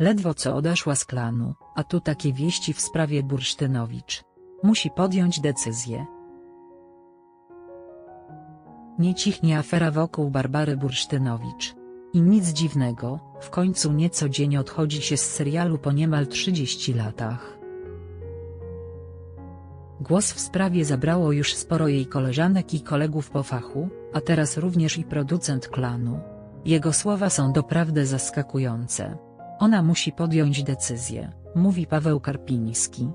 Ledwo co odeszła z klanu, a tu takie wieści w sprawie Bursztynowicz. Musi podjąć decyzję. Nie cichnie afera wokół Barbary Bursztynowicz. I nic dziwnego, w końcu nieco dzień odchodzi się z serialu po niemal 30 latach. Głos w sprawie zabrało już sporo jej koleżanek i kolegów po fachu, a teraz również i producent klanu. Jego słowa są doprawdy zaskakujące. Ona musi podjąć decyzję, mówi Paweł Karpiński.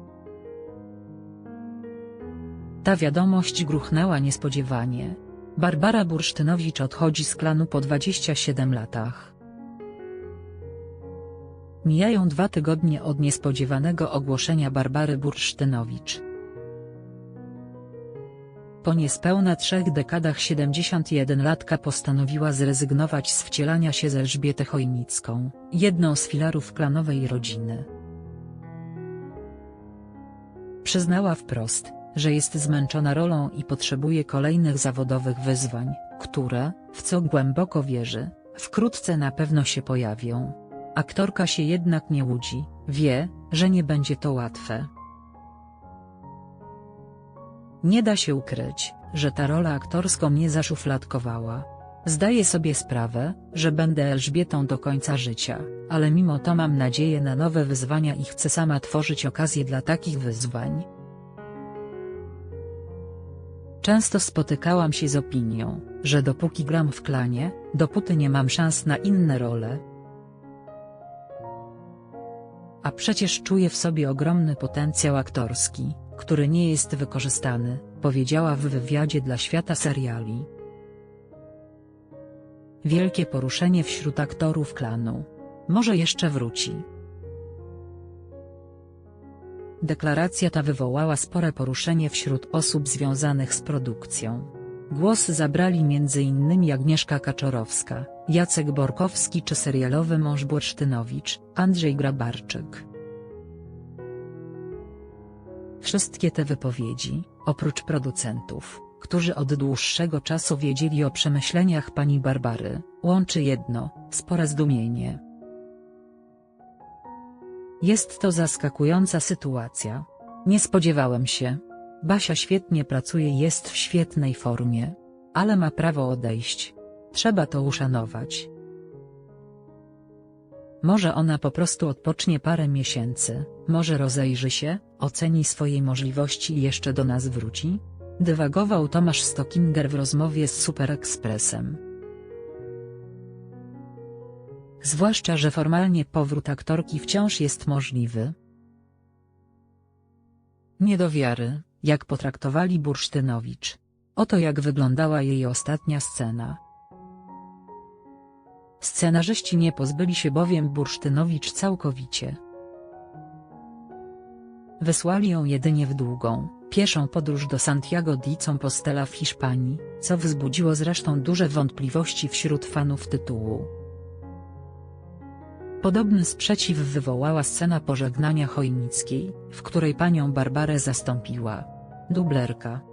Ta wiadomość gruchnęła niespodziewanie. Barbara Bursztynowicz odchodzi z klanu po 27 latach. Mijają dwa tygodnie od niespodziewanego ogłoszenia Barbary Bursztynowicz. Po niespełna trzech dekadach 71-latka postanowiła zrezygnować z wcielania się z Elżbietę Chojnicką, jedną z filarów klanowej rodziny. Przyznała wprost, że jest zmęczona rolą i potrzebuje kolejnych zawodowych wyzwań, które, w co głęboko wierzy, wkrótce na pewno się pojawią. Aktorka się jednak nie łudzi, wie, że nie będzie to łatwe. Nie da się ukryć, że ta rola aktorską mnie zaszufladkowała. Zdaję sobie sprawę, że będę Elżbietą do końca życia, ale mimo to mam nadzieję na nowe wyzwania i chcę sama tworzyć okazję dla takich wyzwań. Często spotykałam się z opinią, że dopóki gram w klanie, dopóty nie mam szans na inne role. A przecież czuję w sobie ogromny potencjał aktorski, który nie jest wykorzystany, powiedziała w wywiadzie dla świata seriali. Wielkie poruszenie wśród aktorów klanu. Może jeszcze wróci. Deklaracja ta wywołała spore poruszenie wśród osób związanych z produkcją. Głos zabrali m.in. Agnieszka Kaczorowska, Jacek Borkowski czy serialowy mąż Bursztynowicz, Andrzej Grabarczyk. Wszystkie te wypowiedzi, oprócz producentów, którzy od dłuższego czasu wiedzieli o przemyśleniach pani Barbary, łączy jedno, spore zdumienie. Jest to zaskakująca sytuacja. Nie spodziewałem się. Basia świetnie pracuje jest w świetnej formie. Ale ma prawo odejść. Trzeba to uszanować. Może ona po prostu odpocznie parę miesięcy, może rozejrzy się, oceni swoje możliwości i jeszcze do nas wróci? Dywagował Tomasz Stockinger w rozmowie z Super Expressem. Zwłaszcza, że formalnie powrót aktorki wciąż jest możliwy. Nie do wiary, jak potraktowali Bursztynowicz. Oto jak wyglądała jej ostatnia scena. Scenarzyści nie pozbyli się bowiem Bursztynowicz całkowicie. Wysłali ją jedynie w długą, pieszą podróż do Santiago di Compostela w Hiszpanii, co wzbudziło zresztą duże wątpliwości wśród fanów tytułu. Podobny sprzeciw wywołała scena pożegnania Chojnickiej, w której panią Barbarę zastąpiła dublerka.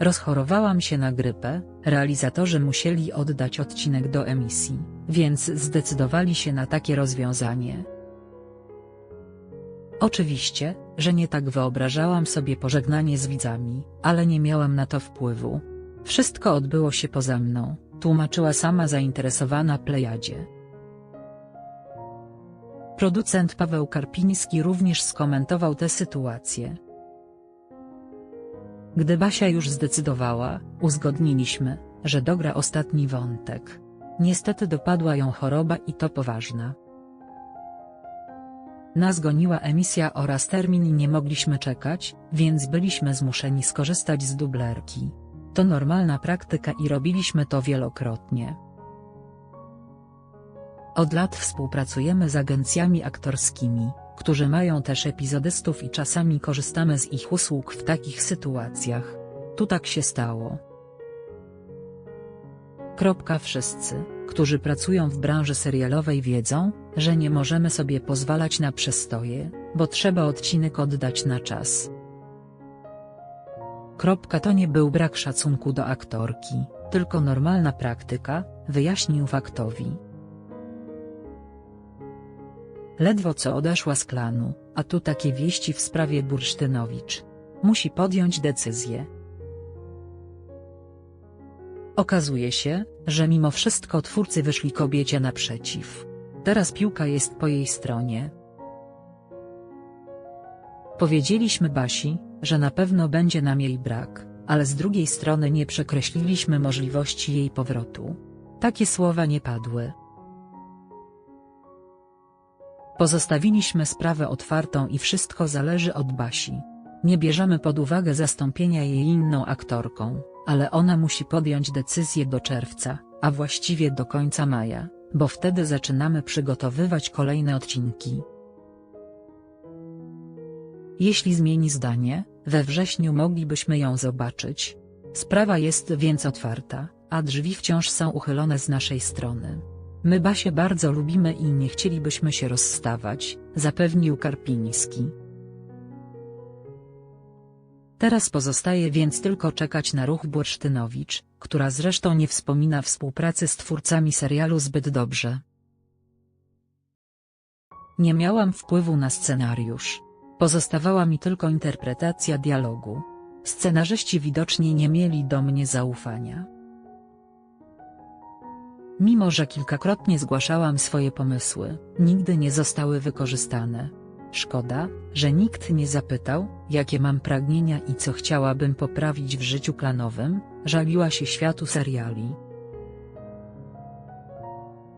Rozchorowałam się na grypę, realizatorzy musieli oddać odcinek do emisji, więc zdecydowali się na takie rozwiązanie. Oczywiście, że nie tak wyobrażałam sobie pożegnanie z widzami, ale nie miałam na to wpływu. Wszystko odbyło się poza mną, tłumaczyła sama zainteresowana Plejadzie. Producent Paweł Karpiński również skomentował tę sytuację. Gdy Basia już zdecydowała, uzgodniliśmy, że dogra ostatni wątek. Niestety dopadła ją choroba i to poważna. Nas goniła emisja oraz termin i nie mogliśmy czekać, więc byliśmy zmuszeni skorzystać z dublerki. To normalna praktyka i robiliśmy to wielokrotnie. Od lat współpracujemy z agencjami aktorskimi, którzy mają też epizodystów i czasami korzystamy z ich usług w takich sytuacjach. Tu tak się stało. Kropka wszyscy, którzy pracują w branży serialowej wiedzą, że nie możemy sobie pozwalać na przestoje, bo trzeba odcinek oddać na czas. Kropka to nie był brak szacunku do aktorki, tylko normalna praktyka, wyjaśnił faktowi. Ledwo co odeszła z klanu, a tu takie wieści w sprawie Bursztynowicz. Musi podjąć decyzję. Okazuje się, że mimo wszystko twórcy wyszli kobiecie naprzeciw. Teraz piłka jest po jej stronie. Powiedzieliśmy Basi, że na pewno będzie nam jej brak, ale z drugiej strony nie przekreśliliśmy możliwości jej powrotu. Takie słowa nie padły. Pozostawiliśmy sprawę otwartą i wszystko zależy od Basi. Nie bierzemy pod uwagę zastąpienia jej inną aktorką, ale ona musi podjąć decyzję do czerwca, a właściwie do końca maja, bo wtedy zaczynamy przygotowywać kolejne odcinki. Jeśli zmieni zdanie, we wrześniu moglibyśmy ją zobaczyć. Sprawa jest więc otwarta, a drzwi wciąż są uchylone z naszej strony. My Basię bardzo lubimy i nie chcielibyśmy się rozstawać, zapewnił Karpiński. Teraz pozostaje więc tylko czekać na ruch Bursztynowicz, która zresztą nie wspomina współpracy z twórcami serialu zbyt dobrze. Nie miałam wpływu na scenariusz. Pozostawała mi tylko interpretacja dialogu. Scenarzyści widocznie nie mieli do mnie zaufania. Mimo że kilkakrotnie zgłaszałam swoje pomysły, nigdy nie zostały wykorzystane. Szkoda, że nikt nie zapytał, jakie mam pragnienia i co chciałabym poprawić w życiu klanowym, żaliła się światu seriali.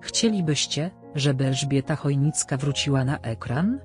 Chcielibyście, żeby Elżbieta Chojnicka wróciła na ekran?